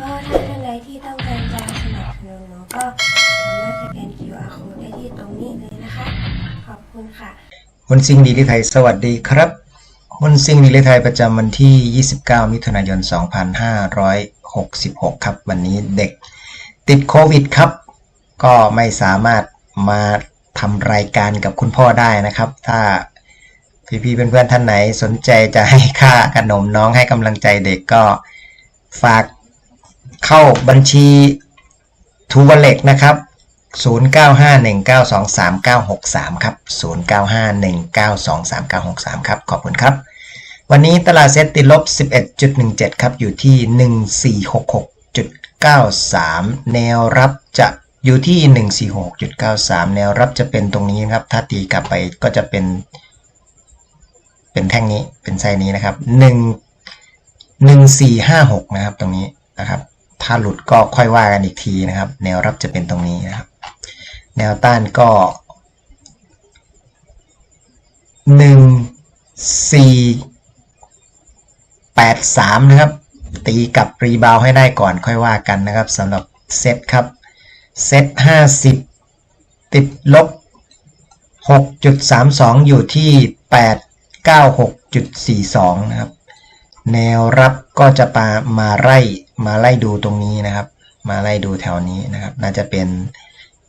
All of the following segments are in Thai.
ก็ถ้าท่านใดที่ต้องการจะสนับสนุนหนูก็สามารถสแกน QR code ได้ที่ตรงนี้เลยนะคะ ขอบคุณค่ะหุ้นซิงดีลิไทยสวัสดีครับหุ้นซิงดีลิไทยประจำวันที่ 29 มิถุนายน 2566 ครับ วันนี้เด็กติดโควิดครับ ก็ไม่สามารถมาทำรายการกับคุณพ่อได้นะครับ ถ้าพี่ๆเพื่อนๆท่านไหนสนใจจะให้ค่าขนมน้องให้กำลังใจเด็กก็ฝาก เข้าบัญชีทูวเล็กนะครับ 0951923963 ครับ 0951923963 ครับ ขอบคุณครับ วันนี้ตลาดเซ็ตติดลบ 11.17 ครับ อยู่ที่ 1466.93 แนวรับจะอยู่ที่ 1466.93 แนวรับจะเป็นตรงนี้ครับ ถ้าตีกลับไปก็จะเป็น เป็นแท่งนี้ เป็นไซนี้นะครับ 1 1456 นะครับ ตรงนี้นะครับ ถ้าหลุดก็ค่อยว่ากันอีกทีนะครับ แนวรับจะเป็นตรงนี้นะครับ แนวต้านก็หนึ่งสี่แปดสามนะครับ ตีกับรีบาวให้ได้ก่อนค่อยว่ากันนะครับสำหรับเซตครับเซตห้าสิบติดลบหกจุดสามสองอยู่ที่แปดเก้าหกจุดสี่สองนะครับ แนวรับก็จะมามาไล่ มาไล่ดูตรงนี้นะครับ มาไล่ดูแถวนี้นะครับ น่าจะเป็น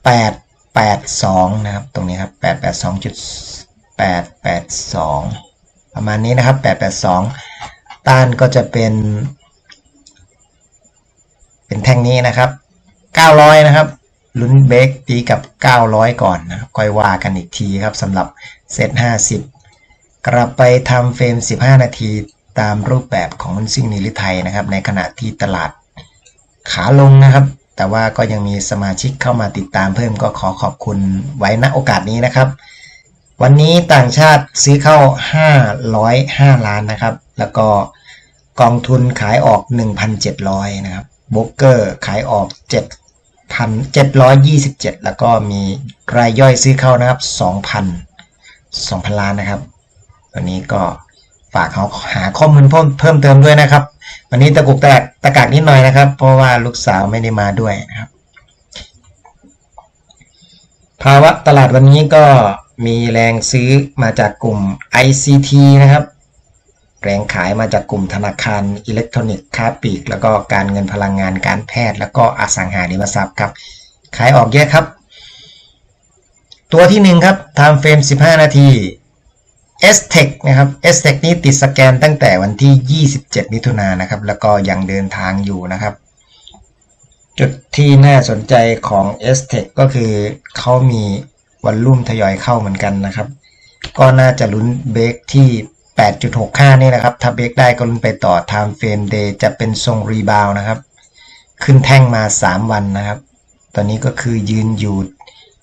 8 8 2 นะครับ ตรงนี้ครับ 8 8 2จุด8 8 2 ประมาณนี้นะครับ 8 8 2 ต้านก็จะเป็น เป็นแท่งนี้นะครับ 900 นะครับลุ้นเบรกตีกับ 900 ก่อนนะครับค่อยว่ากันอีกทีครับสำหรับเซต50 กลับไปทำเฟรม 15 นาที ตามรูปแบบของมุนซิ่งนิลิไทยนะครับ ในขณะที่ตลาดขาลงนะครับ แต่ว่าก็ยังมีสมาชิกเข้ามาติดตามเพิ่มก็ขอขอบคุณไว้ณโอกาสนี้นะครับ วันนี้ต่างชาติซื้อเข้า 505 ล้านนะครับ แล้วก็กองทุนขายออก 1,700 นะครับโบรกเกอร์ขายออก 7,727 แล้วก็มีรายย่อยซื้อเข้านะครับ 2,000 2,000 ล้านนะครับ วันนี้ก็ ฝากเขาหาข้อมูลเพิ่มเพิ่มเติมด้วยนะครับ วันนี้ตะกุกตกตะกากนิดหน่อยนะครับ เพราะว่าลูกสาวไม่ได้มาด้วยนะครับ ภาวะตลาดวันนี้ก็มีแรงซื้อมาจากกลุ่ม ICT นะครับ แรงขายมาจากกลุ่มธนาคารอิเล็กทรอนิกส์ค้าปลีก แล้วก็การเงินพลังงานการแพทย์ แล้วก็อสังหาริมทรัพย์ครับขายออกเยอะครับ ตัวที่หนึ่งครับ time frame 15 นาที s t e c นะครับ s t e c นี้ติดสแกนตั้งแต่วันที่ 27 มิถุนายนนะครับ แล้วก็ยังเดินทางอยู่นะครับ จุดที่น่าสนใจของ s t e c ก็คือเขามีวันรุ่มทยอยเข้าเหมือนกันนะครับ ก็น่าจะลุ้นเบรกที่ 8.65 นี่นะครับ ถ้าเบรกได้ก็ลุ้นไปต่อ time frame day จะเป็นทรงรีบาวนะครับ ขึ้นแท่งมา 3 วันนะครับ ตอนนี้ก็คือยืนอยู่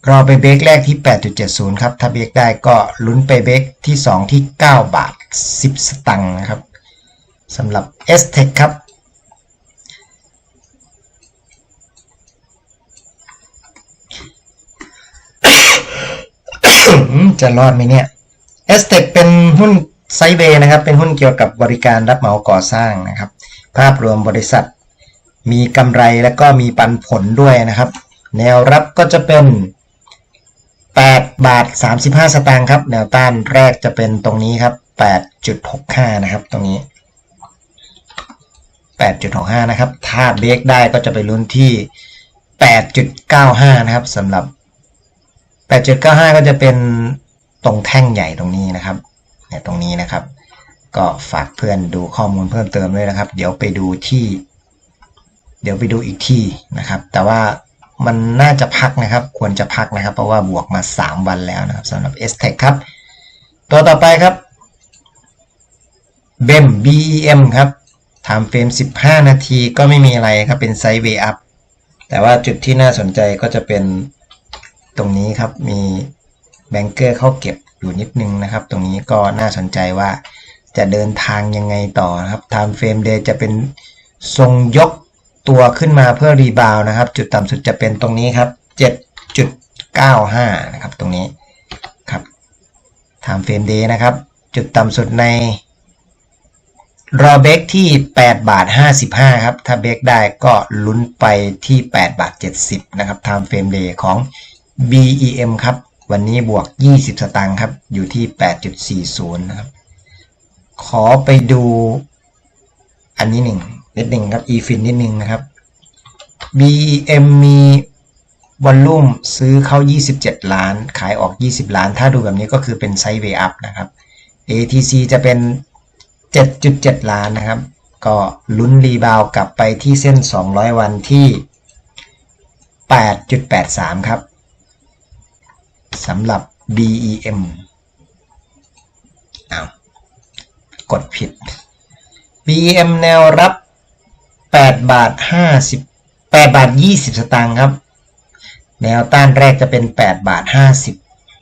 รอไปเบรกแรกที่ 8.70 ครับ ถ้าเบรกได้ก็ลุ้นไปเบรกที่ 2 ที่ 9 บาท 10 สตังค์นะครับสำหรับ s t e c ครับ จะรอดไหมเนี่ย s t e c เป็นหุ้นไซเบย์นะครับ เป็นหุ้นเกี่ยวกับบริการรับเหมาก่อสร้างนะครับ ภาพรวมบริษัทมีกำไรและก็มีปันผลด้วยนะครับ แนวรับก็จะเป็น 8 บาท 35 สตางค์ครับแนวต้านแรกจะเป็นตรงนี้ครับ 8.65 นะครับ ตรงนี้ 8.65 นะครับ ถ้าเบรกได้ก็จะไปลุ้นที่ 8.95 นะครับสำหรับ 8.95 ก็จะเป็นตรงแท่งใหญ่ตรงนี้นะครับเนี่ยตรงนี้นะครับ ก็ฝากเพื่อนดูข้อมูลเพิ่มเติมด้วยนะครับ เดี๋ยวไปดูที่ เดี๋ยวไปดูอีกที่นะครับ แต่ว่า มันน่าจะพักนะครับ ควรจะพักนะครับ เพราะว่าบวกมา 3 วันแล้วนะครับสำหรับ s t e c ครับ ตัวต่อไปครับ BEM BEM ครับ time frame 15 นาทีก็ไม่มีอะไรครับ เป็นไซด์เวย์อัพ แต่ว่าจุดที่น่าสนใจก็จะเป็นตรงนี้ครับ มีแบงเกอร์เข้าเก็บอยู่นิดนึงนะครับ ตรงนี้ก็น่าสนใจว่าจะเดินทางยังไงต่อนะครับ time frame day จะเป็นทรงยก ตัวขึ้นมาเพื่อรีบาวนะครับ จุดต่ำสุดจะเป็นตรงนี้ครับ 7.95 นะครับ ตรงนี้ครับ time frame day นะครับ จุดต่ำสุดในรอเบกที่ 8 บาท 55 ครับ ถ้าเบกได้ก็ลุ้นไปที่ 8 บาท 70 นะครับ time frame day ของ BEM ครับ วันนี้บวก 20 สตางค์ครับ อยู่ที่ 8.40 นะครับ ขอไปดูอันนี้หนึ่ง นิดหนึ่งครับ EFIN นิดหนึ่งนะครับ BEM มีวอลลุ่มซื้อเข้า 27 ล้าน ขายออก 20 ล้าน ถ้าดูแบบนี้ก็คือเป็นไซด์เวย์อัพนะครับ ATC จะเป็น 7.7 ล้านนะครับ ก็ลุ้นรีบาวกลับไปที่เส้น 200 วันที่ 8.83 ครับสำหรับ BEM อ้าว กดผิด BEM แนวรับ 8 บาท 50 8 บาท 20 สตางค์ครับ แนวต้านแรกจะเป็น 8 บาท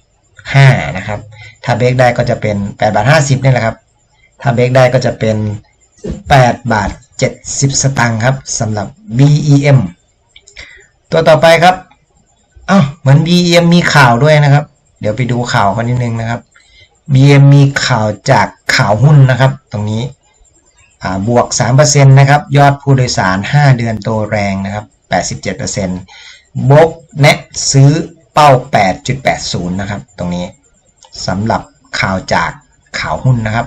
55 นะครับ ถ้าเบรกได้ก็จะเป็น 8 บาท 50นี่แหละครับ ถ้าเบรกได้ก็จะเป็น 8 บาท 70 สตางค์ครับสำหรับ BEM ตัวต่อไปครับอ้าวเหมือน BEM มีข่าวด้วยนะครับ เดี๋ยวไปดูข่าวกันนิดนึงนะครับ BEM มีข่าวจากข่าวหุ้นนะครับ ตรงนี้ บวก3%นะครับ ยอดผู้โดยสาร 5 เดือนโตแรงนะครับ 87%บกแนะซื้อเป้า 8.80 นะครับ ตรงนี้สำหรับข่าวจากข่าวหุ้นนะครับ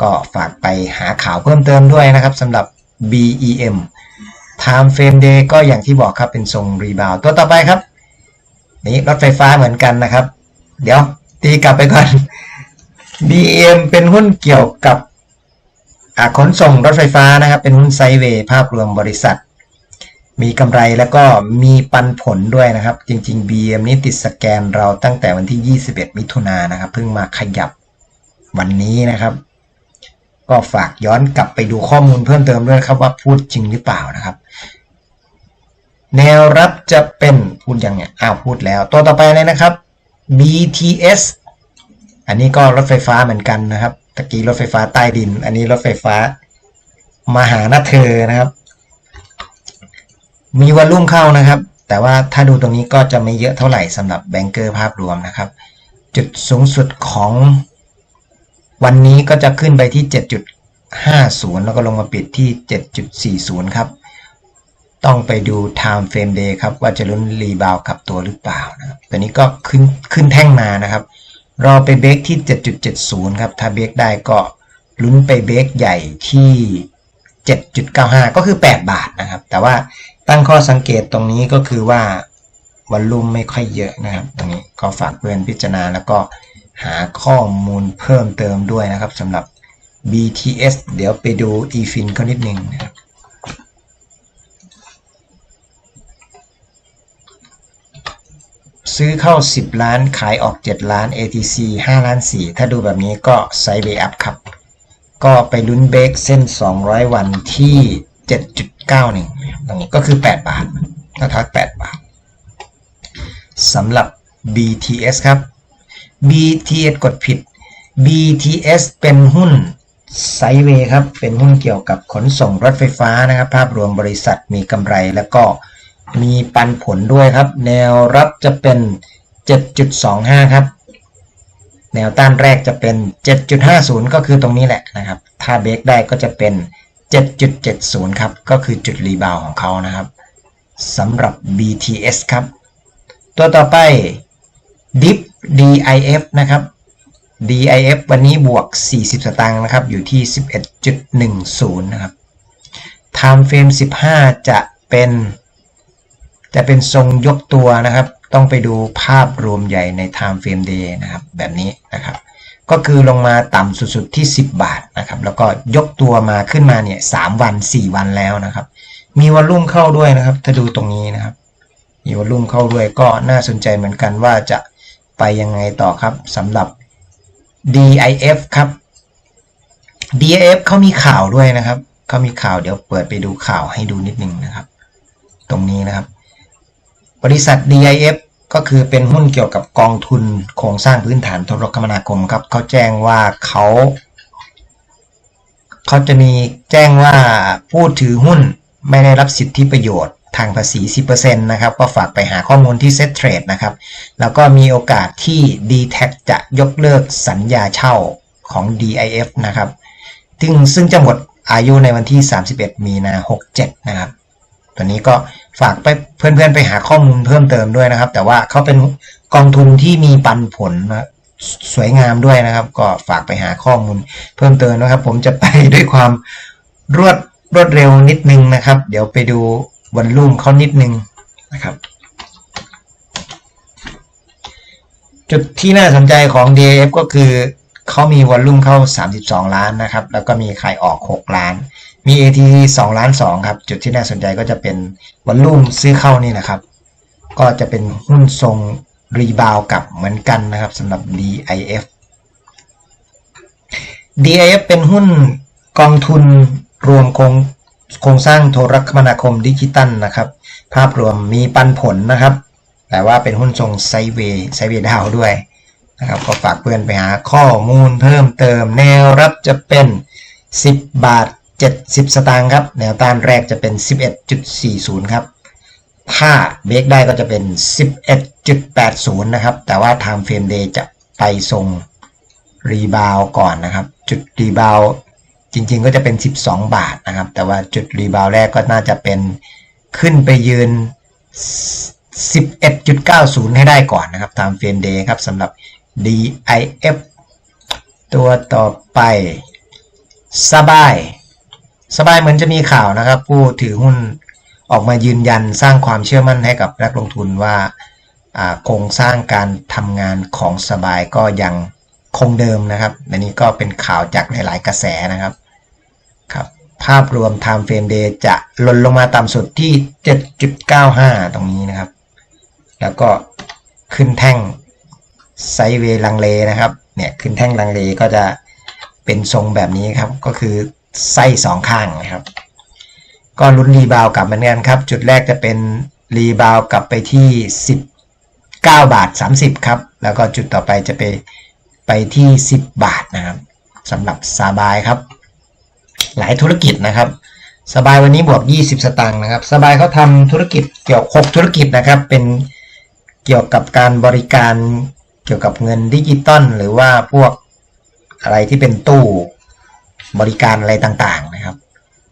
ก็ฝากไปหาข่าวเพิ่มเติมด้วยนะครับสำหรับ BEM Time Frame Day ก็อย่างที่บอกครับเป็นทรงรีบาวตัวต่อไปครับนี่รถไฟฟ้าเหมือนกันนะครับ เดี๋ยวตีกลับไปก่อน BEM เป็นหุ้นเกี่ยวกับ ขนส่งรถไฟฟ้านะครับ เป็นหุ้นไซเวย์ภาพรวมบริษัท มีกำไรแล้วก็มีปันผลด้วยนะครับ จริง ๆ BM นี่ติดสแกนเราตั้งแต่วันที่ 21 มิถุนายนนะครับเพิ่งมาขยับวันนี้นะครับ ก็ฝากย้อนกลับไปดูข้อมูลเพิ่มเติมด้วยครับว่าพูดจริงหรือเปล่านะครับ แนวรับจะเป็นพูดยังไงอ้าวพูดแล้ว ตัวต่อไปเลยนะครับ BTS อันนี้ก็รถไฟฟ้าเหมือนกันนะครับ ตะกี้รถไฟฟ้าใต้ดิน อันนี้รถไฟฟ้ามาหาหน้าเธอนะครับ มีวอลลุ่มเข้านะครับ แต่ว่าถ้าดูตรงนี้ก็จะไม่เยอะเท่าไหร่สำหรับแบงเกอร์ภาพรวมนะครับ จุดสูงสุดของวันนี้ก็จะขึ้นไปที่ 7.50 แล้วก็ลงมาปิดที่ 7.40 ครับ ต้องไปดู time frame day ครับ ว่าจะลุ้นรีบาวกลับตัวหรือเปล่านะครับตอนนี้ก็ขึ้นขึ้นแท่งมานะครับ รอไปเบรกที่ 7.70 ครับ ถ้าเบรกได้ก็ลุ้นไปเบรกใหญ่ที่ 7.95 ก็คือ 8 บาทนะครับ แต่ว่าตั้งข้อสังเกตตรงนี้ก็คือว่าวันลุ่มไม่ค่อยเยอะนะครับ ตรงนี้ก็ฝากเพื่อนพิจารณาแล้วก็หาข้อมูลเพิ่มเติมด้วยนะครับสำหรับ BTS เดี๋ยวไปดู eFin เขานิดนึงนะครับ ซื้อเข้า 10 ล้าน ขายออก 7 ล้าน ATC 5 ล้าน 4 ถ้าดูแบบนี้ก็ไซด์เวย์อัพครับ ก็ไปลุ้นเบรกเส้น 200 วันที่ 7.91 ตรงนี้ก็คือ 8 บาทนะครับ8บาทสำหรับ BTS ครับ BTS กดผิด BTS เป็นหุ้นไซเวย์ครับ เป็นหุ้นเกี่ยวกับขนส่งรถไฟฟ้านะครับ ภาพรวมบริษัทมีกำไรแล้วก็ มีปันผลด้วยครับ แนวรับจะเป็น 7.25 ครับ แนวต้านแรกจะเป็น 7.50 ก็คือตรงนี้แหละนะครับ ถ้าเบรกได้ก็จะเป็น 7.70 ครับ ก็คือจุดรีบาวของเขานะครับสำหรับ BTS ครับ ตัวต่อไป DIP DIF นะครับ DIF วันนี้บวก 40 สตางค์นะครับ อยู่ที่ 11.10 นะครับ Time Frame 15 จะเป็น จะเป็นทรงยกตัวนะครับ ต้องไปดูภาพรวมใหญ่ใน Time Frame Day นะครับ แบบนี้นะครับ ก็คือลงมาต่ำสุดๆที่ 10 บาทนะครับ แล้วก็ยกตัวมาขึ้นมาเนี่ย3วัน 4 วันแล้วนะครับ มีวอลลุ่มเข้าด้วยนะครับ ถ้าดูตรงนี้นะครับ มีวอลลุ่มเข้าด้วยก็น่าสนใจเหมือนกันว่าจะไปยังไงต่อครับสำหรับ DIF ครับ DIF เขามีข่าวด้วยนะครับเขามีข่าวเดี๋ยวเปิดไปดูข่าวให้ดูนิดนึงนะครับ ตรงนี้นะครับ บริษัท DIF ก็คือเป็นหุ้นเกี่ยวกับกองทุนโครงสร้างพื้นฐานโทรคมนาคมครับเขาแจ้งว่าเขาเขาจะมีแจ้งว่าผู้ถือหุ้นไม่ได้รับสิทธิประโยชน์ทางภาษี 10%นะครับ ก็ฝากไปหาข้อมูลที่ Set Trade นะครับ แล้วก็มีโอกาสที่ d t แทจะยกเลิกสัญญาเช่าของ DIF นะครับ ซึ่งซึ่งจะหมดอายุในวันที่ 31 มีนา 67 นะครับ ตัวนี้ก็ฝากไปเพื่อนๆไปหาข้อมูลเพิ่มเติมด้วยนะครับ แต่ว่าเขาเป็นกองทุนที่มีปันผลนะสวยงามด้วยนะครับ ก็ฝากไปหาข้อมูลเพิ่มเติมนะครับ ผมจะไปด้วยความรวดรวดเร็วนิดนึงนะครับ เดี๋ยวไปดูวันลุ่มเขานิดนึงนะครับ จุดที่น่าสนใจของ DAF ก็คือเขามีวอลลุ่มเข้า 32 ล้านนะครับ แล้วก็มีขายออก 6 ล้าน มี AT 2ล้าน2ครับ จุดที่น่าสนใจก็จะเป็นวอลลุ่มซื้อเข้านี่นะครับ ก็จะเป็นหุ้นทรงรีบาวกับเหมือนกันนะครับสำหรับ DIF DIF เป็นหุ้นกองทุนรวมโครงโครงสร้างโทรคมนาคมดิจิตัลนะครับ ภาพรวมมีปันผลนะครับ แต่ว่าเป็นหุ้นทรงไซเวไซด์เวดาวด้วยนะครับก็ฝากเพื่อนไปหาข้อมูลเพิ่มเติมแนวรับจะเป็น 10 บาท 70 สตางค์ครับ แนวต้านแรกจะเป็น 11.40 ครับ ถ้าเบรกได้ก็จะเป็น 11.80 นะครับ แต่ว่า Time Frame Day จะไปทรงรีบาวก่อนนะครับ จุดรีบาวจริงๆก็จะเป็น 12 บาทนะครับ แต่ว่าจุดรีบาวแรกก็น่าจะเป็นขึ้นไปยืน 11.90 ให้ได้ก่อนนะครับ Time Frame Day ครับสำหรับ DIF ตัวต่อไปสบาย สบายเหมือนจะมีข่าวนะครับ ผู้ถือหุ้นออกมายืนยันสร้างความเชื่อมั่นให้กับนักลงทุนว่าโครงสร้างการทำงานของสบายก็ยังคงเดิมนะครับอันนี้ก็เป็นข่าวจากหลายๆกระแสนะครับครับ ภาพรวม Time Frame Day จะหล่นลงมาต่ำสุดที่ 7.95 ตรงนี้นะครับ แล้วก็ขึ้นแท่งไซเวลังเลนะครับ เนี่ยขึ้นแท่งลังเลก็จะเป็นทรงแบบนี้ครับ ก็คือ ไส้สองข้างนะครับ ก็ลุ้นรีบาวกลับเหมือนกันครับ จุดแรกจะเป็นรีบาวกลับไปที่ 19 บาท 30 ครับ แล้วก็จุดต่อไปจะไปไปที่ 10 บาทนะครับสำหรับสบายครับ หลายธุรกิจนะครับสบายวันนี้บวก 20 สตางค์นะครับ สบายเขาทำธุรกิจเกี่ยว6ธุรกิจนะครับ เป็นเกี่ยวกับการบริการเกี่ยวกับเงินดิจิตอลหรือว่าพวกอะไรที่เป็นตู้ บริการอะไรต่างๆนะครับ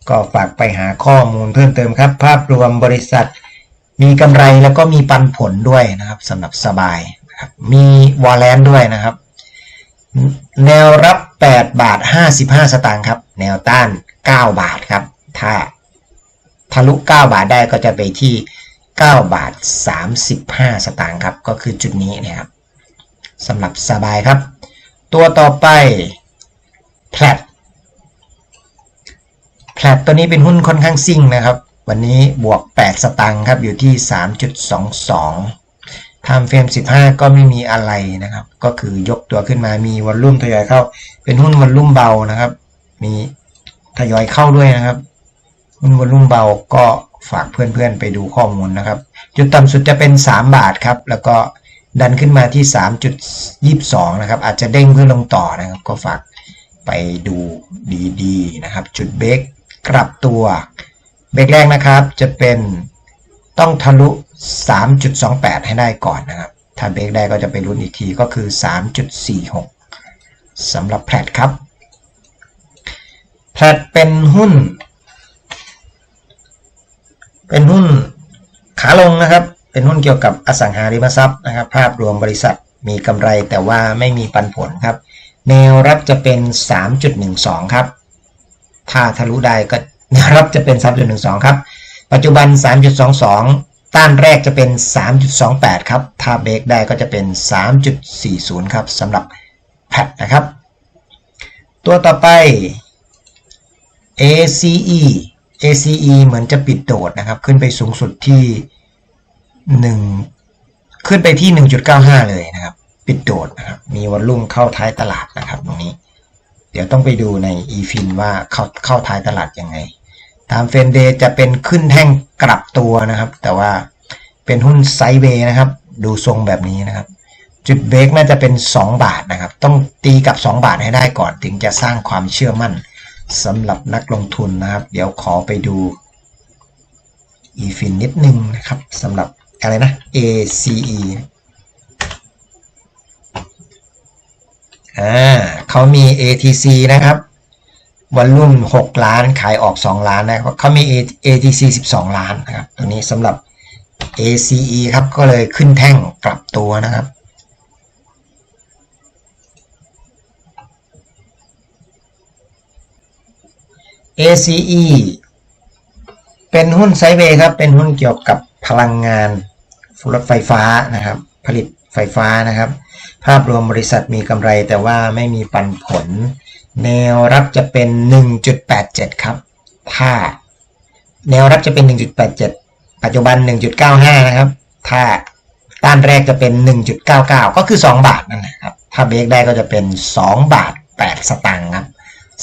ก็ฝากไปหาข้อมูลเพิ่มเติมครับ ภาพรวมบริษัท มีกำไรแล้วก็มีปันผลด้วยนะครับสำหรับสบายนะครับมีวอลเลนด้วยนะครับ แนวรับ 8 บาท 55 สตางค์ครับ แนวต้าน 9 บาทครับ ถ้าทะลุ 9 บาทได้ก็จะไปที่ 9 บาท 35 สตางค์ครับ ก็คือจุดนี้นะครับสำหรับสบายครับ ตัวต่อไปแพลต แพลตตัวนี้เป็นหุ้นค่อนข้างซิ่งนะครับ วันนี้บวก 8 สตางค์ครับ อยู่ที่ 3.22ไทม์เฟรม 15 ก็ไม่มีอะไรนะครับ ก็คือยกตัวขึ้นมามีวอลลุ่มทยอยเข้า เป็นหุ้นวอลลุ่มเบานะครับ มีทยอยเข้าด้วยนะครับหุ้นวอลลุ่มเบาก็ฝากเพื่อนๆไปดูข้อมูลนะครับ จุดต่ำสุดจะเป็น 3 บาทครับ แล้วก็ดันขึ้นมาที่ 3.22 นะครับ อาจจะเด้งเพื่อลงต่อนะครับ ก็ฝากไปดูดีๆนะครับ จุดเบรก กลับตัว เบรกแรกนะครับจะเป็นต้องทะลุ 3.28 ให้ได้ก่อนนะครับ ถ้าเบรกได้ก็จะไปลุ้นอีกทีก็คือ 3.46สำหรับแพลตครับแพลตเป็นหุ้น เป็นหุ้นขาลงนะครับ เป็นหุ้นเกี่ยวกับอสังหาริมทรัพย์นะครับ ภาพรวมบริษัทมีกำไรแต่ว่าไม่มีปันผลครับ แนวรับจะเป็น 3.12 ครับ ถ้าทะลุได้ก็แนวรับจะเป็น 3.12 ครับ ปัจจุบัน 3.22 ต้านแรกจะเป็น 3.28 ครับ ถ้าเบรกได้ก็จะเป็น 3.40 ครับสำหรับแพทนะครับ ตัวต่อไป ACE ACE เหมือนจะปิดโดดนะครับ ขึ้นไปสูงสุดที่ 1 ขึ้นไปที่ 1.95 เลยนะครับ ปิดโดดนะครับ มีวอลลุ่มเข้าท้ายตลาดนะครับตรงนี้ ดี๋ยวต้องไปดูใน eFin ว่าเข้าเข้าท้ายตลาดยังไง ตามเฟรมเดย์จะเป็นขึ้นแท่งกลับตัวนะครับ แต่ว่าเป็นหุ้นไซเวย์นะครับ ดูทรงแบบนี้นะครับ จุดเบรกน่าจะเป็น 2 บาทนะครับ ต้องตีกับ 2 บาทให้ได้ก่อน ถึงจะสร้างความเชื่อมั่นสำหรับนักลงทุนนะครับ เดี๋ยวขอไปดู eFin นิดนึงนะครับสำหรับอะไรนะ ACE อ่าเขามี ATC นะครับวอลลุ่ม6 ล้านขายออก 2 ล้านนะครับเขามี ATC 12 ล้านนะครับตัวนี้สำหรับ ACE ครับก็เลยขึ้นแท่งกลับตัวนะครับ ACE เป็นหุ้นไซเวย์ครับ เป็นหุ้นเกี่ยวกับพลังงานรถไฟฟ้านะครับ ผลิต ไฟฟ้านะครับ ภาพรวมบริษัทมีกำไรแต่ว่าไม่มีปันผล แนวรับจะเป็น 1.87 ครับ ถ้า แนวรับจะเป็น 1.87 ปัจจุบัน 1.95 นะครับ ถ้าต้านแรกจะเป็น 1.99 ก็คือ 2 บาทนั่นแหละครับ ถ้าเบรกได้ก็จะเป็น 2 บาท 8 สตางค์ครับ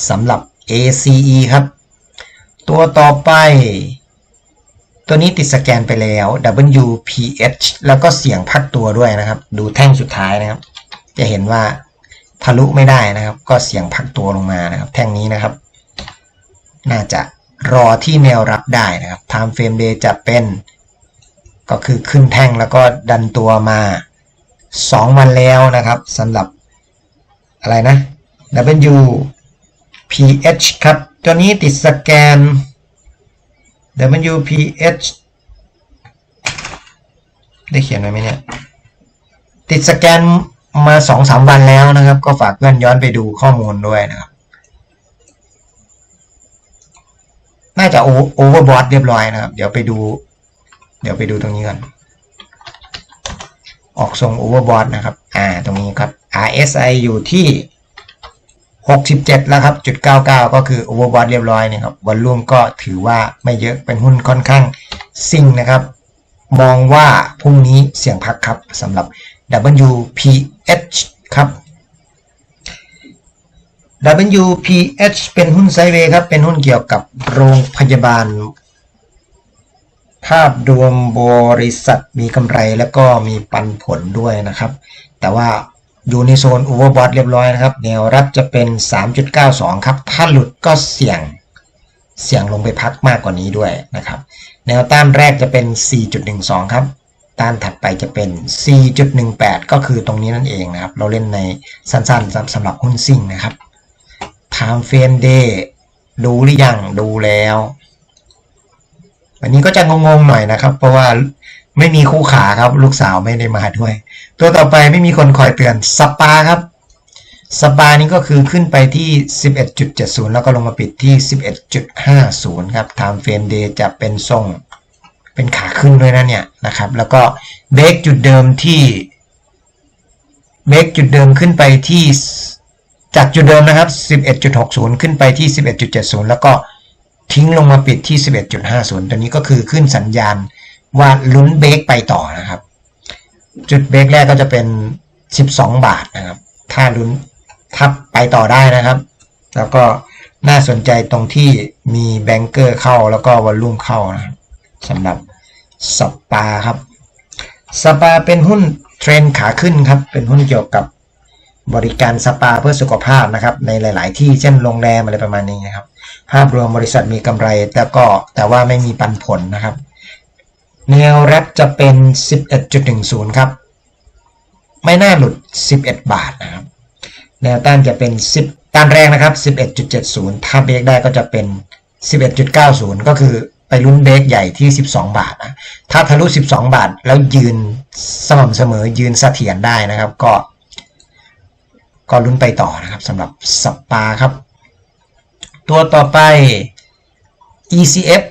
สำหรับ ACE ครับ ตัวต่อไป ตัวนี้ติดสแกนไปแล้ว WPH แล้วก็เสียงพักตัวด้วยนะครับ ดูแท่งสุดท้ายนะครับ จะเห็นว่าทะลุไม่ได้นะครับ ก็เสียงพักตัวลงมานะครับ แท่งนี้นะครับ น่าจะรอที่แนวรับได้นะครับ Time Frame Day จะเป็น ก็คือขึ้นแท่งแล้วก็ดันตัวมา 2 วันแล้วนะครับสำหรับอะไรนะ WPH ครับ ตัวนี้ติดสแกน WPH ได้เขียนไว้ไหมเนี่ย ติดสแกนมาสองสามวันแล้วนะครับ ก็ฝากเพื่อนย้อนไปดูข้อมูลด้วยนะครับ น่าจะโอเวอร์บอทเรียบร้อยนะครับ เดี๋ยวไปดู เดี๋ยวไปดูตรงนี้กันออกทรงโอเวอร์บอทนะครับ อ่า ตรงนี้ครับ RSI อยู่ที่ 67 แล้วครับจุด99 ก็คือโอเวอร์บอทเรียบร้อยนะครับวอลลุ่มก็ถือว่าไม่เยอะเป็นหุ้นค่อนข้างซิ่งนะครับ มองว่าพรุ่งนี้เสี่ยงพักครับสำหรับ WPH ครับ WPH เป็นหุ้นไซเวย์ครับ เป็นหุ้นเกี่ยวกับโรงพยาบาล ภาพรวมบริษัทมีกำไรแล้วก็มีปันผลด้วยนะครับ แต่ว่า อยู่ในโซนโอเวอร์บอทเรียบร้อยนะครับแนวรับจะเป็น 3.92 ครับ ถ้าหลุดก็เสี่ยงเสี่ยงลงไปพักมากกว่านี้ด้วยนะครับ แนวต้านแรกจะเป็น 4.12 ครับต้านถัดไปจะเป็น 4.18 ก็คือตรงนี้นั่นเองนะครับ เราเล่นในสั้นๆสำหรับหุ้นซิ่งนะครับ Time Frame Day ดูหรือยังดูแล้ว วันนี้ก็จะงงๆหน่อยนะครับ เพราะว่า ไม่มีคู่ขาครับ ลูกสาวไม่ได้มาด้วย ตัวต่อไปไม่มีคนคอยเตือนสปาครับสปานี้ก็คือขึ้นไปที่ 11.70 แล้วก็ลงมาปิดที่ 11.50 ครับ Time Frame Day จะเป็นทรง เป็นขาขึ้นด้วยนะเนี่ยนะครับ แล้วก็เบรกจุดเดิมที่เบรกจุดเดิมขึ้นไปที่จากจุดเดิมนะครับ 11.60 ขึ้นไปที่ 11.70 แล้วก็ทิ้งลงมาปิดที่ 11.50 ตัวนี้ก็คือขึ้นสัญญาณ ว่าลุ้นเบรกไปต่อนะครับ จุดเบรกแรกก็จะเป็น 12 บาทนะครับ ถ้าลุ้นทับไปต่อได้นะครับ แล้วก็น่าสนใจตรงที่มีแบงเกอร์เข้าแล้วก็วอลลุ่มเข้านะสำหรับสปาครับสปาเป็นหุ้นเทรนขาขึ้นครับ เป็นหุ้นเกี่ยวกับบริการสปาเพื่อสุขภาพนะครับ ในหลาย ๆ ที่เช่นโรงแรมอะไรประมาณนี้นะครับ ภาพรวมบริษัทมีกำไรแต่ก็แต่ว่าไม่มีปันผลนะครับ แนวรับจะเป็น 11.10 ครับ ไม่น่าหลุด 11 บาทนะครับ แนวต้านจะเป็น 10ต้านแรกนะครับ 11.70 ถ้าเบรกได้ก็จะเป็น 11.90 ก็คือไปลุ้นเบรกใหญ่ที่ 12 บาทนะ ถ้าทะลุ 12 บาทแล้วยืนสม่ำเสมอยืนเสถียรได้นะครับ ก็ ก็ลุ้นไปต่อนะครับสำหรับสปาครับ ตัวต่อไป ECF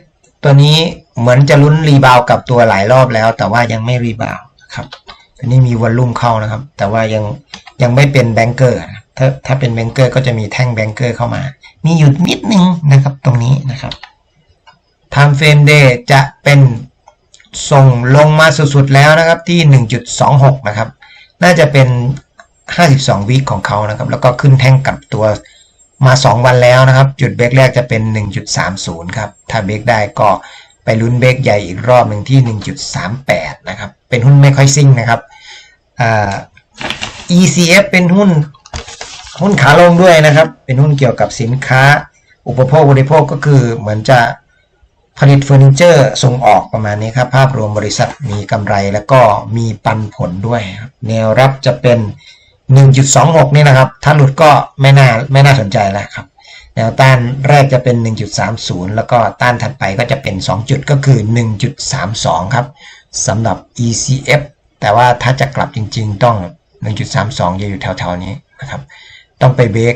ตัวนี้ เหมือนจะลุ้นรีบาวกับตัวหลายรอบแล้ว แต่ว่ายังไม่รีบาวครับตัวนี้มีวอลลุ่มเข้านะครับ แต่ว่ายังยังไม่เป็นแบงเกอร์ถ้าถ้าเป็นแบงเกอร์ก็จะมีแท่งแบงเกอร์เข้ามา มีหยุดนิดนึงนะครับตรงนี้นะครับ Time Frame Day จะเป็นส่งลงมาสุดๆแล้วนะครับที่ 1.26 นะครับ น่าจะเป็น 52วีคของเขานะครับ แล้วก็ขึ้นแท่งกับตัวมา 2 วันแล้วนะครับ จุดเบรกแรกจะเป็น 1.30 ครับ ถ้าเบรกได้ก็ ไปลุ้นเบรกใหญ่อีกรอบหนึ่งที่ 1.38 นะครับ เป็นหุ้นไม่ค่อยซิ่งนะครับ ECF เป็นหุ้นหุ้นขาลงด้วยนะครับ เป็นหุ้นเกี่ยวกับสินค้า อุปโภคบริโภคก็คือเหมือนจะผลิตเฟอร์นิเจอร์ส่งออกประมาณนี้ครับ ภาพรวมบริษัทมีกำไรแล้วก็มีปันผลด้วยครับแนวรับจะเป็น 1.26 นี่นะครับ ถ้าหลุดก็ไม่น่าไม่น่าสนใจแล้วครับ แนวต้านแรกจะเป็น 1.30 แล้วก็ต้านถัดไปก็จะเป็น 2 จุดก็คือ 1.32 ครับสำหรับ ECF แต่ว่าถ้าจะกลับจริง ๆ ต้อง 1.32 จะอยู่แถวๆนี้นะครับ ต้องไปเบรก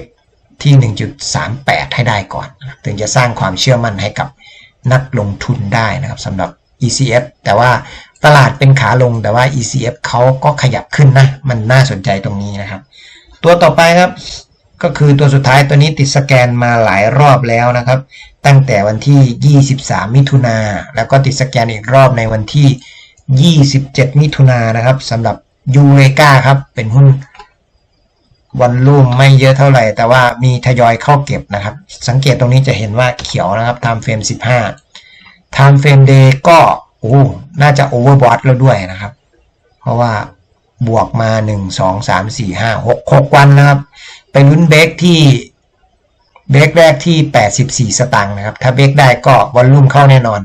ที่ 1.38 ให้ได้ก่อน ถึงจะสร้างความเชื่อมั่นให้กับนักลงทุนได้นะครับสำหรับ ECF แต่ว่าตลาดเป็นขาลงแต่ว่า ECF เขาก็ขยับขึ้นนะ มันน่าสนใจตรงนี้นะครับ ตัวต่อไปครับ ก็คือตัวสุดท้ายตัวนี้ติดสแกนมาหลายรอบแล้วนะครับ ตั้งแต่วันที่ 23 มิถุนาแล้วก็ติดสแกนอีกรอบในวันที่ 27 มิถุนานะครับสำหรับยูเรกาครับ เป็นหุ้นวันรุ่มไม่เยอะเท่าไหร่ แต่ว่ามีทยอยเข้าเก็บนะครับ สังเกตตรงนี้จะเห็นว่าเขียวนะครับไทม์เฟรม 15ไทม์เฟรมเดย์ก็โอ้น่าจะโอเวอร์บอทแล้วด้วยนะครับ เพราะว่าบวกมา 1 2 3 4 5 6 6 วันนะครับ ไปลุ้นเบรกที่เบรกแรกที่ 84 สตางค์นะครับ ถ้าเบรกได้ก็วอลลุ่มเข้าแน่นอน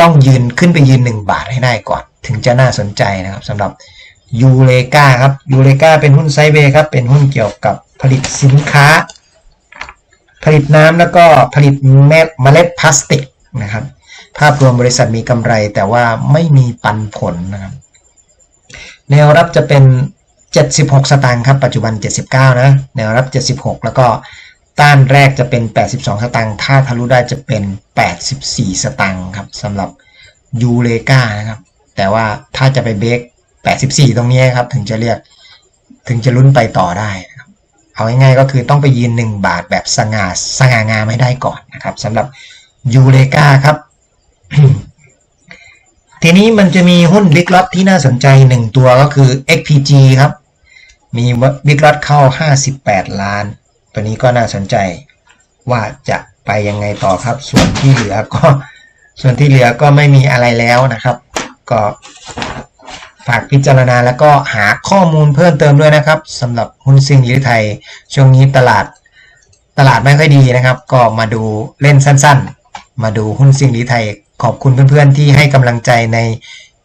ต้องยืนขึ้นไปยืน 1 บาทให้ได้ก่อน ถึงจะน่าสนใจนะครับสำหรับยูเลกาครับยูเลกาเป็นหุ้นไซเวย์ครับ เป็นหุ้นเกี่ยวกับผลิตสินค้า ผลิตน้ำแล้วก็ผลิตเม็ดเมล็ดพลาสติกนะครับ ภาพรวมบริษัทมีกำไรแต่ว่าไม่มีปันผลนะครับ แนวรับจะเป็น 76 สตางค์ครับ ปัจจุบัน 79 นะ แนวรับ 76 แล้วก็ต้านแรกจะเป็น 82 สตางค์ถ้าทะลุได้จะเป็น 84 สตางค์ครับสำหรับยูเลกานะครับ แต่ว่าถ้าจะไปเบรก84 ตรงนี้ครับ ถึงจะเรียกถึงจะลุ้นไปต่อได้นะครับเอาง่ายๆก็คือต้องไปยืน 1 บาทแบบสง่าสง่างามให้ได้ก่อนนะครับสำหรับยูเลกาครับ ทีนี้มันจะมีหุ้นบิ๊กล็อตที่น่าสนใจ 1 ตัวก็คือ XPG ครับ มีบิ๊กลอตเข้า 58 ล้าน ตัวนี้ก็น่าสนใจว่าจะไปยังไงต่อครับ ส่วนที่เหลือก็ ส่วนที่เหลือก็ไม่มีอะไรแล้วนะครับ ก็ฝากพิจารณาแล้วก็หาข้อมูลเพิ่มเติมด้วยนะครับสำหรับหุ้นซิงหรือไทย ช่วงนี้ตลาดตลาดไม่ค่อยดีนะครับ ก็มาดูเล่นสั้นๆ มาดูหุ้นซิงหรือไทย ขอบคุณเพื่อนๆที่ให้กำลังใจใน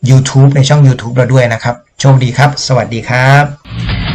YouTube ในช่อง YouTube เราด้วยนะครับ โชคดีครับ สวัสดีครับ